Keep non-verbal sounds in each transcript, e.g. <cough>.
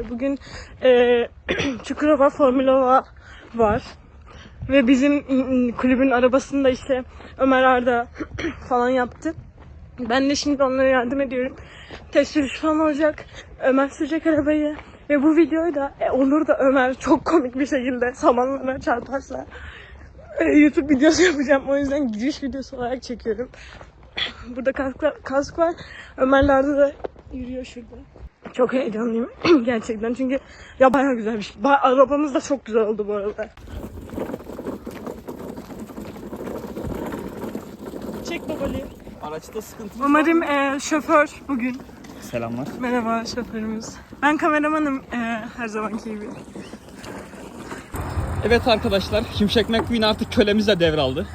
arkadaşlar. Bugün eee <clears throat> Çukurova Formula var. Ve bizim ım, kulübün arabasını da işte Ömer Arda <clears throat> falan yaptı. Ben de şimdi onlara yardım ediyorum. Test sürüş falan olacak. Ömer sürecek arabayı. Ve bu videoyu da e, olur da Ömer çok komik bir şekilde samanlara çarparsa e, YouTube videosu <laughs> yapacağım. O yüzden giriş videosu olarak çekiyorum. <clears throat> Burada kask, var- kask var. Ömer'lerde de yürüyor şurada. Çok heyecanlıyım <clears throat> gerçekten çünkü ya bayağı güzel bir şey. Ba- arabamız da çok güzel oldu bu arada. Çek babali. Araçta sıkıntı Umarım e, şoför bugün. Selamlar. Merhaba şoförümüz. Ben kameramanım e, her zamanki gibi. Evet arkadaşlar, Şimşek McQueen artık kölemizle devraldı.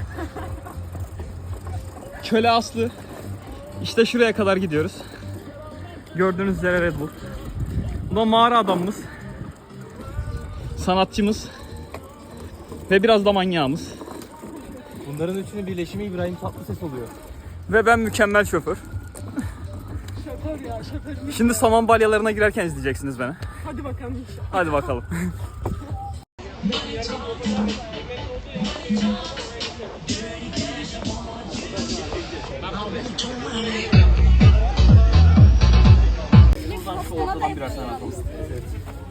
Köle Aslı. İşte şuraya kadar gidiyoruz. Gördüğünüz üzere Red Bull. Bu da mağara adamımız. Sanatçımız. Ve biraz da manyağımız. Bunların üçünün birleşimi İbrahim Tatlıses oluyor. Ve ben mükemmel şoför. Şoför ya şoförümüz. Şimdi saman balyalarına girerken izleyeceksiniz beni. Hadi bakalım inşallah. Hadi bakalım. <laughs>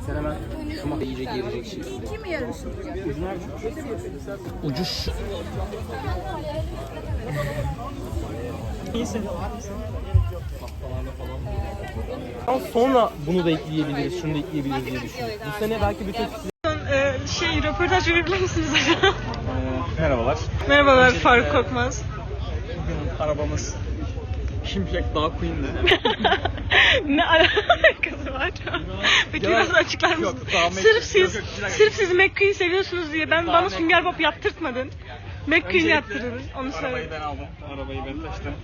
Sen hemen şuma iyice girecek şimdi. Ucuş. İyisin. Sonra bunu da ekleyebiliriz, şunu da ekleyebiliriz diye düşünüyorum. Bu sene belki bütün E, şey röportaj verebilir misiniz acaba? <laughs> Merhabalar. Merhabalar Faruk Korkmaz. Bugün arabamız Şimşek Dağ Queen'de. <laughs> ne alakası var? Peki biraz açıklar mısın? yok, daha Mac- sırf siz, yok, yok, bir dakika. sırf siz McQueen seviyorsunuz diye ben Daha bana Mac- Sünger Bob yaptırtmadın. McQueen yaptırırdın. Onu Arabayı söyle. ben aldım. Arabayı ben taşıdım.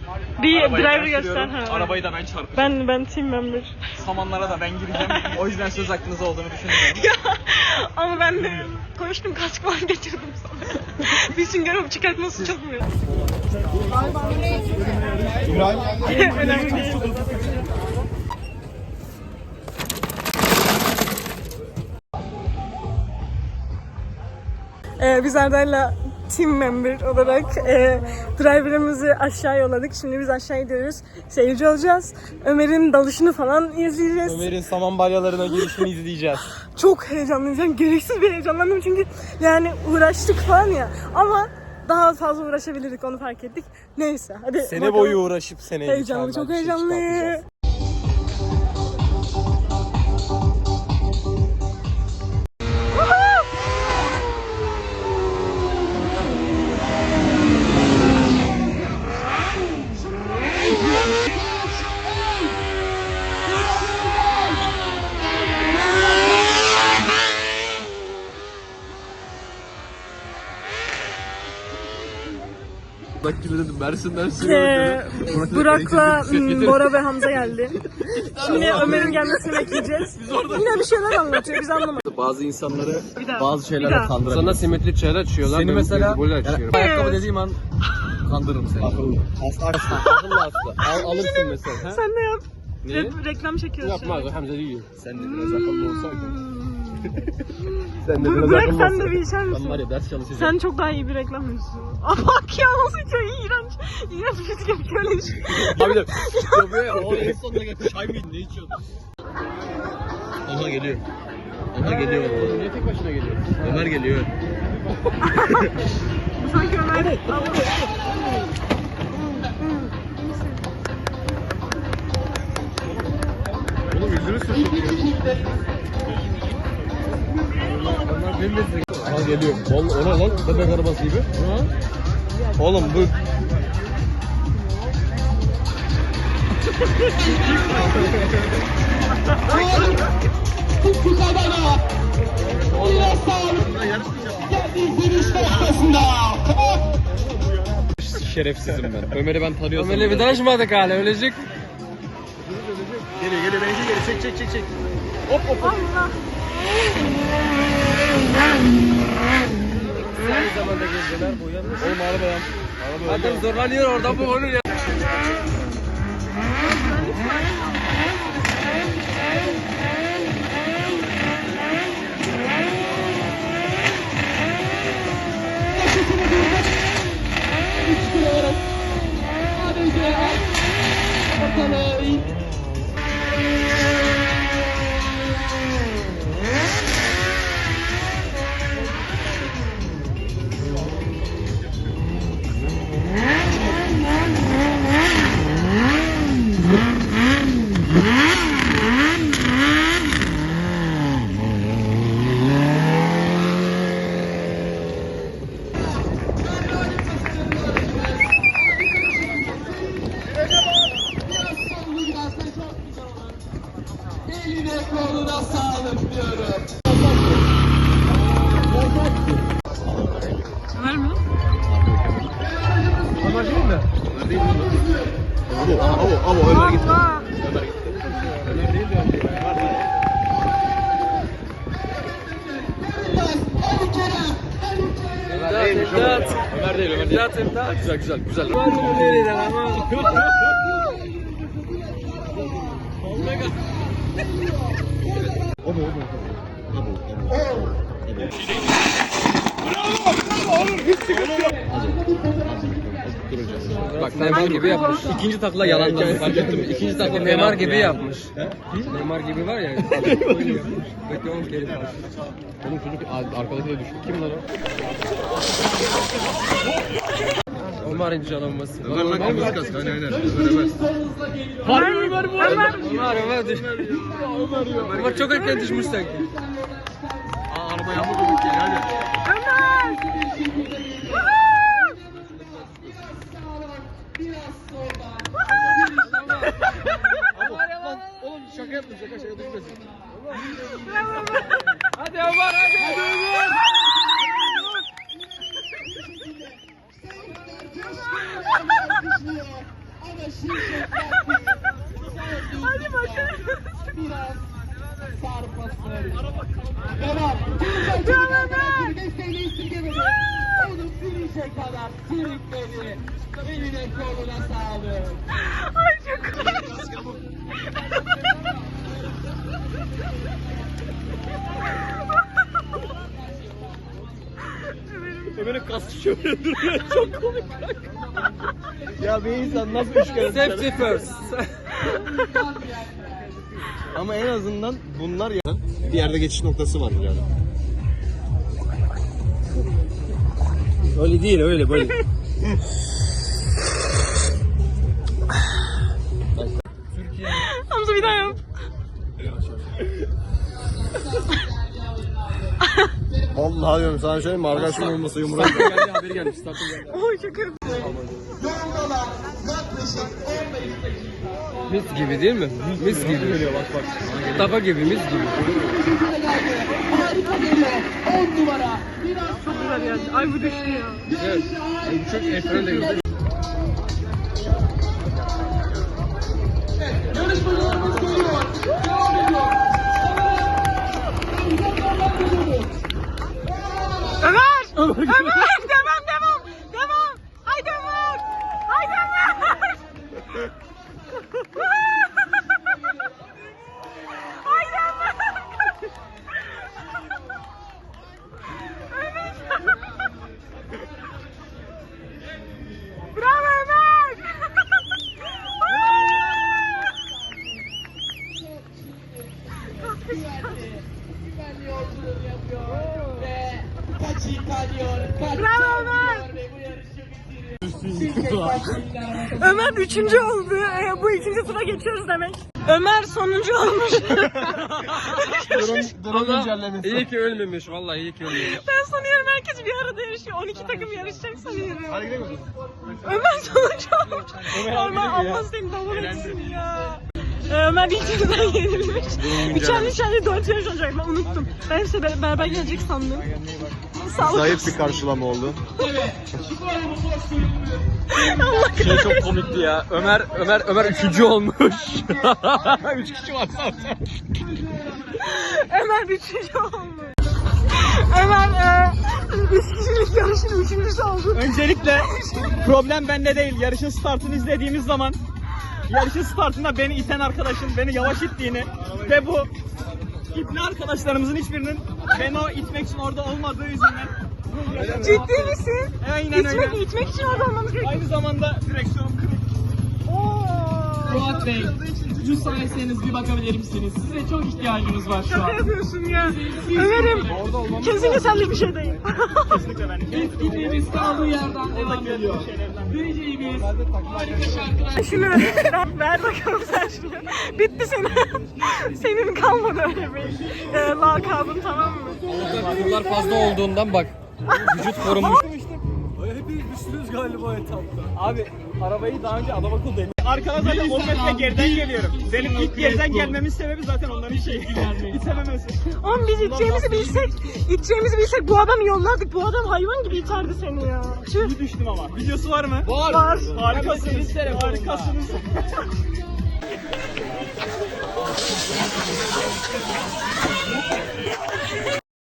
Bir Arabayı driver ben göster. sürüyorum, Ha. Arabayı da ben çarpacağım. Ben ben team member. Samanlara da ben gireceğim. o yüzden söz hakkınız olduğunu düşünmüyorum. <laughs> Ya, Ama ben de konuştum kask falan getirdim sana. <laughs> bir Sünger Bob çıkartması çok mu? Önemli değil. Ee, biz Arda'yla team member olarak e, driver'ımızı aşağı yolladık. Şimdi biz aşağı gidiyoruz. Seyirci olacağız. Ömer'in dalışını falan izleyeceğiz. Ömer'in saman balyalarına girişini izleyeceğiz. <laughs> Çok heyecanlıyım. Gereksiz bir heyecanlandım çünkü yani uğraştık falan ya. Ama daha fazla uğraşabilirdik onu fark ettik. Neyse hadi Sene bakalım. boyu uğraşıp seneye Heyecanlı, çok şey heyecanlı. Çıkartacağız. Ee, Burak'la m, Bora ve Hamza geldi. <laughs> Şimdi Ömer'in gelmesini bekleyeceğiz. Yine bir şeyler anlatıyor. Biz anlamadık. Bazı insanları Bir daha. bazı Bir şeylerle daha. kandırabilir. Sana simetrik şeyler açıyorlar. Seni ben mesela böyle açıyorum. ayakkabı dediğim an kandırırım seni. Akıllı. Akıllı aslı. Al, alırsın mesela. Ha? Sen de yap. Niye? Re- reklam an. Yapmaz o Hamza değil. Sen de biraz akıllı olsaydın. Sen de Dur, biraz bırak akıllı sen de bir içer Ben var misin? ya ders çalışacağım. Sen çok daha iyi bir reklam yapıyorsun. Aa bak ya nasıl içiyor iğrenç. İğrenç bir şey yapıyor öyle iş. Abi de yapıyor ya. O en sonunda gel. Çay mıydı ne içiyordun? Aha geliyor. Aha geliyor. Oğlum niye tek başına geliyorsun? Ömer geliyor. Sanki Ömer... Oğlum yüzünü sürtüyor. Benim de Aha geliyor. Oğlum ona lan bebek arabası gibi. Oğlum bu şerefsizim ben. Ömer'i ben tanıyorsam. Ömer'le bir tanışmadık hala ölecek. Geliyor geliyor beni geliyor. Çek çek çek çek. Allah. Aynı zamanda gezdiler bu yanlış. Oğlum araba yan. Araba Adam zorlanıyor orada bu onun ya. Thank you. Abo, abo, abo Ömer git. Allah. İmdat. Ömer değil Ömer değil. İmdat imdat. Güzel güzel güzel. Bak Neymar gibi yapmış. İkinci takla yalandan fark ettin mi? İkinci takla Neymar gibi yapmış. Neymar gibi var ya. Bekle oğlum geri pas. Oğlum çocuk arkadaki de düştü. Kim lan o? Ömer'in canlanması. Ömer lan kırmızı kask. Aynen aynen. Ömer Ömer. Ömer, Ömer. Ömer Ömer düş. Ömer çok erken düşmüş sanki. Aa araba yağmur dedik ya hadi. Ömer. Oğlum şaka yaptım şaka şaka düşmesin. Hadi Ömer hadi. Hadi Ömer. Hadi bakalım. Devam. Devam et. Desteğini esirgemedi. Onu finish'e kadar sürükledi. Eline koluna sağlık. Ay çok komik. Kaskı şöyle duruyor. <laughs> Çok komik. ya bir insan nasıl üç kere Safety first. Ama en azından bunlar ya bir yerde geçiş noktası var yani. Öyle değil öyle böyle. <laughs> Vallahi diyorum sana şöyle mi arkadaşım olmasa yumruğa. geldi haberi geldi. <laughs> Oy çok iyi. Mis gibi değil mi? Mis gibi. Geliyor bak bak. Taka gibi mis gibi. Harika geliyor. 10 numara. Biraz Çok güzel geldi. Ay bu düştü ya. Evet. Çok ekranı da gördü. Ömer! Ömer! Devam devam! Devam! Haydi Ömer! Haydi Ömer! Haydi Ömer! Bravo Ömer! Güvenli yolculuğunu yapıyor. Bravo Ömer! Ömer üçüncü oldu. Ee, bu ikinci tura geçiyoruz demek. Ömer sonuncu olmuş. Ama iyi ki ölmemiş vallahi iyi ki ölmemiş. ben sanıyorum herkes bir arada yarışıyor. 12 takım yarışacak sanıyorum. Ömer sonuncu olmuş. Normal Allah seni davul etsin ya. Ee, Ömer ilkinden yenilmiş. Üçer üçer dört yarış olacak ben unuttum. Ben be- beraber gelecek sandım. Sağ ol. Zayıf bir karşılama oldu. Allah Şey çok komikti ya. Ömer Ömer Ömer üçüncü olmuş. <laughs> Üç kişi var zaten. Ömer üçüncü olmuş. Ömer e, üç kişilik yarışın üçüncüsü oldu. Öncelikle problem bende değil. Yarışın startını izlediğimiz zaman yarışın startında beni iten arkadaşın beni yavaş ittiğini ve bu ipli arkadaşlarımızın hiçbirinin beni o itmek için orada olmadığı yüzünden Ciddi misin? Aynen İtmek, öyle. itmek için orada olmamız gerekiyor. Aynı zamanda direksiyonum kırık. Fuat Bey, müsaitseniz bir bakabilir misiniz? Size çok ihtiyacımız var şu Şaka an. yapıyorsun ya. Ömer'im kesinlikle senlik bir şey değil. Kesinlikle ben. Etkinliğimiz kaldığı yerden devam ediyor. Vereceğimiz harika şarkılar. Şunu ver, ver bakalım sen şunu. Bitti senin. Senin kalmadı öyle bir e, lakabın tamam mı? Bunlar fazla olduğundan bak. Vücut korunmuş. düştünüz galiba etapta. Abi arabayı daha önce adam akıllı denedim. Arkada zaten 10 metre geriden geliyorum. Benim ilk geriden gelmemin sebebi zaten onların şeyi. <laughs> İtememesi. Oğlum biz iteceğimizi bilsek, iteceğimizi bilsek bu adamı yollardık. Bu adam hayvan gibi iterdi seni ya. Tüh. İyi düştüm ama. Videosu var mı? Var. Var. Harikasınız. Harikasınız. <laughs>